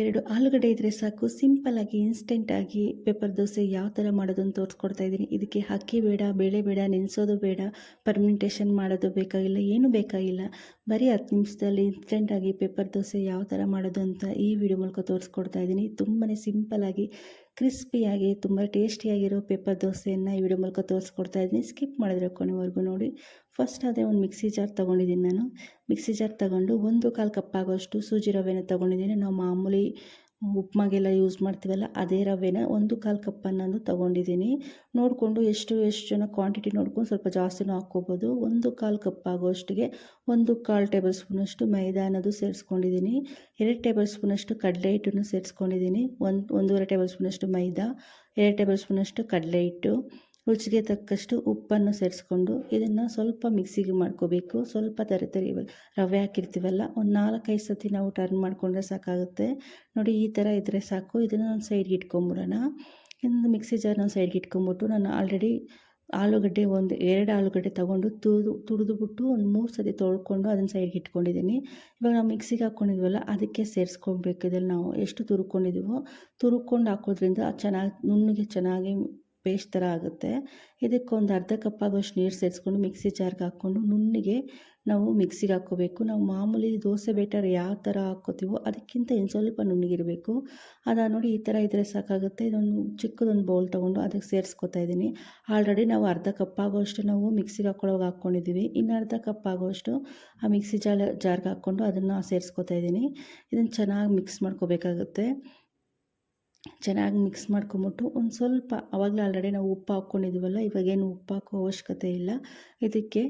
ಎರಡು ಆಲೂಗಡ್ಡೆ ಇದ್ದರೆ ಸಾಕು. ಸಿಂಪಲ್ಲಾಗಿ ಇನ್ಸ್ಟೆಂಟಾಗಿ ಪೆಪ್ಪರ್ ದೋಸೆ ಯಾವ ಥರ ಮಾಡೋದನ್ನು ತೋರಿಸ್ಕೊಡ್ತಾ ಇದ್ದೀನಿ. ಇದಕ್ಕೆ ಅಕ್ಕಿ ಬೇಡ, ಬೇಳೆ ಬೇಡ, ನೆನೆಸೋದು ಬೇಡ ಪರ್ಮೆಂಟೇಷನ್ ಮಾಡೋದು ಬೇಕಾಗಿಲ್ಲ, ಏನೂ ಬೇಕಾಗಿಲ್ಲ. ಬರೀ ಹತ್ತು ನಿಮಿಷದಲ್ಲಿ ಇನ್ಸ್ಟೆಂಟಾಗಿ ಪೇಪರ್ ದೋಸೆ ಯಾವ ಥರ ಮಾಡೋದು ಅಂತ ಈ ವಿಡಿಯೋ ಮೂಲಕ ತೋರಿಸ್ಕೊಡ್ತಾ ಇದ್ದೀನಿ. ತುಂಬಾ ಸಿಂಪಲಾಗಿ ಕ್ರಿಸ್ಪಿಯಾಗಿ ತುಂಬ ಟೇಸ್ಟಿಯಾಗಿರೋ ಪೇಪರ್ ದೋಸೆಯನ್ನು ಈ ವಿಡಿಯೋ ಮೂಲಕ ತೋರಿಸ್ಕೊಡ್ತಾ ಇದ್ದೀನಿ. ಸ್ಕಿಪ್ ಮಾಡಿದ್ರೆ ಕೊನೆವರೆಗೂ ನೋಡಿ. ಫಸ್ಟ್ ಅದೇ ಒಂದು ಮಿಕ್ಸಿ ಜಾರ್ ತೊಗೊಂಡಿದ್ದೀನಿ ನಾನು. ಮಿಕ್ಸಿ ಜಾರ್ ತಗೊಂಡು ಒಂದು ಕಾಲು ಕಪ್ ಆಗೋಷ್ಟು ಸೂಜಿ ರವೆನ ತೊಗೊಂಡಿದ್ದೀನಿ. ನಾವು ಮಾಮೂಲಿ ಉಪ್ಮಾಗೆಲ್ಲ ಯೂಸ್ ಮಾಡ್ತೀವಲ್ಲ, ಅದೇ ರವೆನ ಒಂದು ಕಾಲು ಕಪ್ಪನ್ನು ತೊಗೊಂಡಿದ್ದೀನಿ. ನೋಡಿಕೊಂಡು ಎಷ್ಟು ಎಷ್ಟು ಜನ ಕ್ವಾಂಟಿಟಿ ನೋಡ್ಕೊಂಡು ಸ್ವಲ್ಪ ಜಾಸ್ತಿನೂ ಹಾಕ್ಕೋಬೋದು. ಒಂದು ಕಾಲು ಕಪ್ ಆಗೋಷ್ಟಿಗೆ ಒಂದು ಕಾಲು ಟೇಬಲ್ ಸ್ಪೂನಷ್ಟು ಮೈದಾ ಅನ್ನೋದು ಸೇರಿಸ್ಕೊಂಡಿದ್ದೀನಿ. ಎರಡು ಟೇಬಲ್ ಸ್ಪೂನಷ್ಟು ಕಡಲೆ ಹಿಟ್ಟನ್ನು ಸೇರಿಸ್ಕೊಂಡಿದ್ದೀನಿ. ಒಂದು, ಒಂದೂವರೆ ಟೇಬಲ್ ಸ್ಪೂನಷ್ಟು ಮೈದಾ. ಎರಡು ಟೇಬಲ್ ಸ್ಪೂನಷ್ಟು ಕಡಲೆ ಹಿಟ್ಟು. ರುಚಿಗೆ ತಕ್ಕಷ್ಟು ಉಪ್ಪನ್ನು ಸೇರಿಸ್ಕೊಂಡು ಇದನ್ನು ಸ್ವಲ್ಪ ಮಿಕ್ಸಿಗೆ ಮಾಡ್ಕೋಬೇಕು. ಸ್ವಲ್ಪ ತರಿ ತರಿ ರವೆ ಹಾಕಿರ್ತೀವಲ್ಲ, ಒಂದು ನಾಲ್ಕೈದು ಸತಿ ನಾವು ಟರ್ನ್ ಮಾಡಿಕೊಂಡ್ರೆ ಸಾಕಾಗುತ್ತೆ. ನೋಡಿ, ಈ ಥರ ಇದ್ದರೆ ಸಾಕು. ಇದನ್ನು ಒಂದು ಸೈಡ್ಗೆ ಇಟ್ಕೊಂಬಿಡೋಣ ಇನ್ನು ಮಿಕ್ಸಿ ಜಾರ್ನ ಒಂದು ಸೈಡ್ಗೆ ಇಟ್ಕೊಂಬಿಟ್ಟು ನಾನು ಆಲ್ರೆಡಿ ಆಲೂಗಡ್ಡೆ ಒಂದು ಎರಡು ಆಲೂಗಡ್ಡೆ ತೊಗೊಂಡು ತುರಿದು ತುರಿದುಬಿಟ್ಟು ಒಂದು ಮೂರು ಸತಿ ತೊಳ್ಕೊಂಡು ಅದನ್ನು ಸೈಡ್ಗೆ ಇಟ್ಕೊಂಡಿದ್ದೀನಿ. ಇವಾಗ ನಾವು ಮಿಕ್ಸಿಗೆ ಹಾಕ್ಕೊಂಡಿದ್ವಲ್ಲ ಅದಕ್ಕೆ ಸೇರಿಸ್ಕೊಬೇಕು. ಇದ್ರಲ್ಲಿ ನಾವು ಎಷ್ಟು ತುರ್ಕೊಂಡಿದ್ದೀವೋ ತುರ್ಕೊಂಡು ಹಾಕೋದ್ರಿಂದ ಚೆನ್ನಾಗಿ ನುಣ್ಣಗೆ ಚೆನ್ನಾಗಿ ಪೇಸ್ಟ್ ಥರ ಆಗುತ್ತೆ. ಇದಕ್ಕೊಂದು ಅರ್ಧ ಕಪ್ ಆಗೋಷ್ಟು ನೀರು ಸೇರಿಸ್ಕೊಂಡು ಮಿಕ್ಸಿ ಜಾರ್ಗೆ ಹಾಕ್ಕೊಂಡು ನುಣ್ಣಿಗೆ ನಾವು ಮಿಕ್ಸಿಗೆ ಹಾಕ್ಕೋಬೇಕು. ನಾವು ಮಾಮೂಲಿ ದೋಸೆ ಬೇಟರ್ ಯಾವ ಥರ ಹಾಕ್ಕೋತೀವೋ ಅದಕ್ಕಿಂತ ಇನ್ನು ಸ್ವಲ್ಪ ನುಣ್ಣಗಿರಬೇಕು ಅದ ನೋಡಿ ಈ ಥರ ಇದ್ದರೆ ಸಾಕಾಗುತ್ತೆ. ಇದೊಂದು ಚಿಕ್ಕದೊಂದು ಬೌಲ್ ತೊಗೊಂಡು ಅದಕ್ಕೆ ಸೇರಿಸ್ಕೊತಾ ಇದ್ದೀನಿ. ಆಲ್ರೆಡಿ ನಾವು ಅರ್ಧ ಕಪ್ ಆಗೋಷ್ಟು ನಾವು ಮಿಕ್ಸಿಗೆ ಹಾಕ್ಕೊಳ್ಳೋಕೆ ಹಾಕ್ಕೊಂಡಿದ್ದೀವಿ. ಇನ್ನು ಅರ್ಧ ಕಪ್ ಆಗೋಷ್ಟು ಆ ಮಿಕ್ಸಿ ಜಾರ್ ಜಾರ್ಗೆ ಹಾಕ್ಕೊಂಡು ಅದನ್ನು ಸೇರಿಸ್ಕೊತಾ ಇದ್ದೀನಿ. ಇದನ್ನು ಚೆನ್ನಾಗಿ ಮಿಕ್ಸ್ ಮಾಡ್ಕೋಬೇಕಾಗುತ್ತೆ. ಚೆನ್ನಾಗಿ ಮಿಕ್ಸ್ ಮಾಡ್ಕೊಂಬಿಟ್ಟು ಒಂದು ಸ್ವಲ್ಪ ಆವಾಗಲೇ ಆಲ್ರೆಡಿ ನಾವು ಉಪ್ಪು ಹಾಕ್ಕೊಂಡಿದ್ದೀವಲ್ಲ ಇವಾಗೇನು ಉಪ್ಪು ಹಾಕೋ ಅವಶ್ಯಕತೆ ಇಲ್ಲ. ಇದಕ್ಕೆ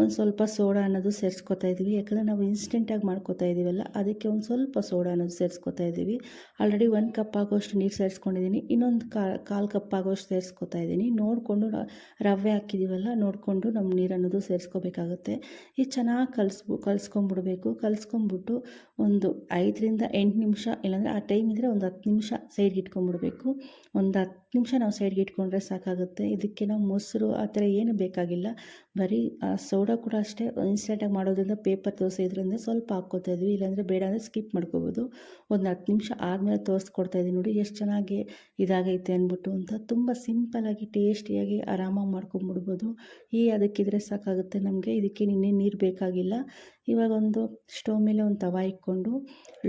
ಒಂದು ಸ್ವಲ್ಪ ಸೋಡಾ ಅನ್ನೋದು ಸೇರಿಸ್ಕೊತಾ ಇದ್ದೀವಿ ಯಾಕಂದರೆ ನಾವು ಇನ್ಸ್ಟೆಂಟಾಗಿ ಮಾಡ್ಕೋತಾ ಇದ್ದೀವಲ್ಲ ಅದಕ್ಕೆ ಒಂದು ಸ್ವಲ್ಪ ಸೋಡಾ ಅನ್ನೋದು ಸೇರಿಸ್ಕೊತಾ ಇದ್ದೀವಿ ಆಲ್ರೆಡಿ ಒಂದು ಕಪ್ ಆಗೋಷ್ಟು ನೀರು ಸೇರಿಸ್ಕೊಂಡಿದ್ದೀನಿ ಇನ್ನೊಂದು ಕಾಲು ಕಪ್ ಆಗೋಷ್ಟು ಸೇರಿಸ್ಕೊತಾ ಇದ್ದೀನಿ ನೋಡಿಕೊಂಡು ರವೆ ಹಾಕಿದ್ದೀವಲ್ಲ ನೋಡಿಕೊಂಡು ನಮ್ಮ ನೀರು ಅನ್ನೋದು ಸೇರಿಸ್ಕೋಬೇಕಾಗುತ್ತೆ. ಈ ಚೆನ್ನಾಗಿ ಕಲಿಸ್ಬು, ಕಲಿಸ್ಕೊಂಬಿಡ್ಬೇಕು. ಕಲಿಸ್ಕೊಂಬಿಟ್ಟು ಒಂದು ಐದರಿಂದ ಎಂಟು ನಿಮಿಷ, ಇಲ್ಲಾಂದರೆ ಆ ಟೈಮ್ ಇದ್ದರೆ ಒಂದು ಹತ್ತು ನಿಮಿಷ ಸೈಡ್ಗೆ ಇಟ್ಕೊಂಡ್ಬಿಡ್ಬೇಕು ಒಂದು ಹತ್ತು ನಿಮಿಷ ನಾವು ಸೈಡ್ಗೆ ಇಟ್ಕೊಂಡ್ರೆ ಸಾಕಾಗುತ್ತೆ. ಇದಕ್ಕೆ ನಾವು ಮೊಸರು ಆ ಥರ ಏನು ಬೇಕಾಗಿಲ್ಲ. ಬರೀ ಸೋಡಾ ಕೂಡ ಅಷ್ಟೇ ಇನ್ಸ್ಟೆಂಟಾಗಿ ಮಾಡೋದ್ರಿಂದ ಪೇಪರ್ ದೋಸೆ ಇದರಿಂದ ಸ್ವಲ್ಪ ಹಾಕ್ಕೋತಾ ಇದ್ವಿ. ಇಲ್ಲಾಂದರೆ ಬೇಡ ಅಂದರೆ ಸ್ಕಿಪ್ ಮಾಡ್ಕೋಬೋದು. ಒಂದು ಹತ್ತು ನಿಮಿಷ ಆದಮೇಲೆ ತೋರಿಸ್ಕೊಡ್ತಾ ಇದ್ದೀನಿ ನೋಡಿ ಎಷ್ಟು ಚೆನ್ನಾಗಿ ಇದಾಗೈತೆ ಅಂದ್ಬಿಟ್ಟು ಅಂತ. ತುಂಬ ಸಿಂಪಲಾಗಿ ಟೇಸ್ಟಿಯಾಗಿ ಆರಾಮಾಗಿ ಮಾಡ್ಕೊಂಬಿಡ್ಬೋದು. ಈ ಅದಕ್ಕಿದ್ರೆ ಸಾಕಾಗುತ್ತೆ ನಮಗೆ. ಇದಕ್ಕೆ ಇನ್ನೇನು ನೀರು ಬೇಕಾಗಿಲ್ಲ. ಇವಾಗ ಒಂದು ಸ್ಟವ್ ಮೇಲೆ ಒಂದು ತವ ಇಕ್ಕೊಂಡು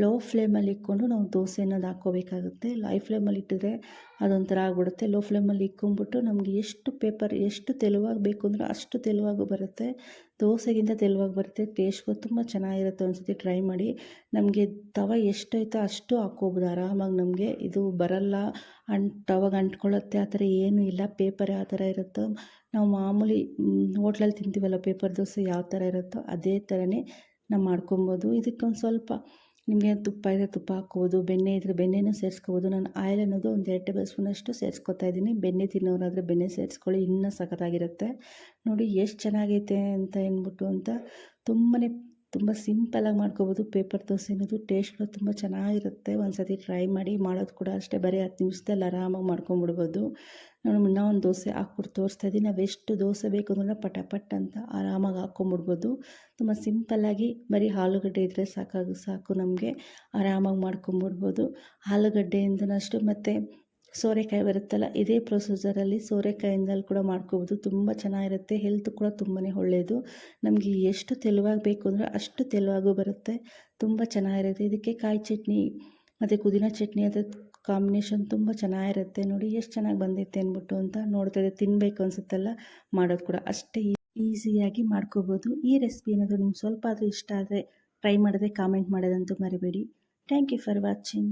ಲೋ ಫ್ಲೇಮಲ್ಲಿ ಇಟ್ಕೊಂಡು ನಾವು ದೋಸೆ ಅನ್ನೋದು ಹಾಕ್ಕೋಬೇಕಾಗುತ್ತೆ ಲೈ ಫ್ಲೇಮಲ್ಲಿ ಇಟ್ಟಿದ್ರೆ ಅದೊಂಥರ ಆಗ್ಬಿಡುತ್ತೆ. ಲೋ ಫ್ಲೇಮಲ್ಲಿ ಇಕ್ಕೊಂಬಿಟ್ಟು ನಮಗೆ ಎಷ್ಟು ಪೇಪರ್ ಎಷ್ಟು ತೆಳುವಾಗಿ ಬೇಕು ಅಂದರೆ ಅಷ್ಟು ತೆಳುವಾಗೂ ಬರುತ್ತೆ. ದೋಸೆಗಿಂತ ತೆಳುವಾಗಿ ಬರುತ್ತೆ. ಟೇಸ್ಟ್ಗೂ ತುಂಬ ಚೆನ್ನಾಗಿರುತ್ತೆ ಒಂದ್ಸತಿ ಟ್ರೈ ಮಾಡಿ. ನಮಗೆ ತವ ಎಷ್ಟೈತೋ ಅಷ್ಟು ಹಾಕ್ಕೋಬೋದು ಆರಾಮಾಗಿ ನಮಗೆ. ಇದು ಬರಲ್ಲ. ಅಂಟ್, ತವಾಗ ಅಂಟ್ಕೊಳ್ಳುತ್ತೆ. ಆ ಥರ ಏನೂ ಇಲ್ಲ. ಪೇಪರ್ ಯಾವ ಥರ ಇರುತ್ತೋ. ನಾವು ಮಾಮೂಲಿ ಹೋಟ್ಲಲ್ಲಿ ತಿಂತೀವಲ್ಲ ಪೇಪರ್ ದೋಸೆ ಯಾವ ಥರ ಇರುತ್ತೋ ಅದೇ ಥರನೇ ನಾವು ಮಾಡ್ಕೊಬೋದು. ಇದಕ್ಕೊಂದು ಸ್ವಲ್ಪ ನಿಮಗೆ ತುಪ್ಪ ಇದ್ದರೆ ತುಪ್ಪ ಹಾಕ್ಬೋದು, ಬೆಣ್ಣೆ ಇದ್ದರೆ ಬೆಣ್ಣೆನೂ ಸೇರಿಸ್ಕೋಬೋದು. ನಾನು ಆಯಿಲ್ ಅನ್ನೋದು ಒಂದು ಎರಡು ಟೇಬಲ್ ಸ್ಪೂನಷ್ಟು ಸೇರಿಸ್ಕೊತಾ ಇದ್ದೀನಿ. ಬೆಣ್ಣೆ ತಿನ್ನೋರಾದರೆ ಬೆಣ್ಣೆ ಸೇರಿಸ್ಕೊಳ್ಳಿ, ಇನ್ನೂ ಸಖತ್ತಾಗಿರುತ್ತೆ. ನೋಡಿ ಎಷ್ಟು ಚೆನ್ನಾಗೈತೆ ಅಂತ ಅಂದ್ಬಿಟ್ಟು ಅಂತ ತುಂಬಾ ತುಂಬ ಸಿಂಪಲಾಗಿ ಮಾಡ್ಕೋಬೋದು, ಪೇಪರ್ ದೋಸೆ ಅನ್ನೋದು ಟೇಸ್ಟ್ ಕೂಡ ತುಂಬ ಚೆನ್ನಾಗಿರುತ್ತೆ. ಒಂದು ಸತಿ ಟ್ರೈ ಮಾಡಿ ಮಾಡೋದು ಕೂಡ ಅಷ್ಟೇ, ಬರೀ ಹತ್ತು ನಿಮಿಷದಲ್ಲಿ ಆರಾಮಾಗಿ ಮಾಡ್ಕೊಂಬಿಡ್ಬೋದು. ನಾನು ಇನ್ನೂ ಒಂದು ದೋಸೆ ಹಾಕ್ಬಿಟ್ಟು ತೋರಿಸ್ತಾ ಇದ್ದೀನಿ. ನಾವು ಎಷ್ಟು ದೋಸೆ ಬೇಕು ಅಂದ್ರೆ ಪಟ ಪಟ್ ಅಂತ ಆರಾಮಾಗಿ ಹಾಕ್ಕೊಂಬಿಡ್ಬೋದು. ತುಂಬ ಸಿಂಪಲ್ಲಾಗಿ ಬರೀ ಆಲೂಗಡ್ಡೆ ಇದ್ದರೆ ಸಾಕಾಗ, ಸಾಕು ನಮಗೆ. ಆರಾಮಾಗಿ ಮಾಡ್ಕೊಂಬಿಡ್ಬೋದು. ಆಲೂಗಡ್ಡೆಯಿಂದನಷ್ಟು ಮತ್ತು ಸೋರೆಕಾಯಿ ಬರುತ್ತಲ್ಲ, ಇದೇ ಪ್ರೊಸೀಜರಲ್ಲಿ ಸೋರೆಕಾಯಿಂದಲೂ ಕೂಡ ಮಾಡ್ಕೋಬೋದು. ತುಂಬ ಚೆನ್ನಾಗಿರುತ್ತೆ. ಹೆಲ್ತ್ ಕೂಡ ತುಂಬಾ ಒಳ್ಳೆಯದು ನಮಗೆ ಎಷ್ಟು ತೆಳುವಾಗಿ ಬೇಕು ಅಂದರೆ ಅಷ್ಟು ತೆಲುವಾಗೂ ಬರುತ್ತೆ. ತುಂಬ ಚೆನ್ನಾಗಿರುತ್ತೆ. ಇದಕ್ಕೆ ಕಾಯಿ ಚಟ್ನಿ, ಮತ್ತು ಪುದೀನ ಚಟ್ನಿ ಅದರ ಕಾಂಬಿನೇಷನ್ ತುಂಬ ಚೆನ್ನಾಗಿರುತ್ತೆ. ನೋಡಿ, ಎಷ್ಟು ಚೆನ್ನಾಗಿ ಬಂದೈತೆ ಅಂದ್ಬಿಟ್ಟು ಅಂತ ನೋಡ್ತಾ ತಿನ್ನಬೇಕು ಅನಿಸುತ್ತಲ್ಲ, ಮಾಡೋದು ಕೂಡ ಅಷ್ಟೇ ಈಸಿಯಾಗಿ ಮಾಡ್ಕೋಬೋದು. ಈ ರೆಸಿಪಿ ಏನಾದರೂ ನಿಮ್ಗೆ ಸ್ವಲ್ಪ ಆದರೂ ಇಷ್ಟ ಆದರೆ ಟ್ರೈ ಮಾಡಿದ್ರೆ ಕಾಮೆಂಟ್ ಮಾಡೋದಂತೂ ಮರಿಬೇಡಿ. Thank you for watching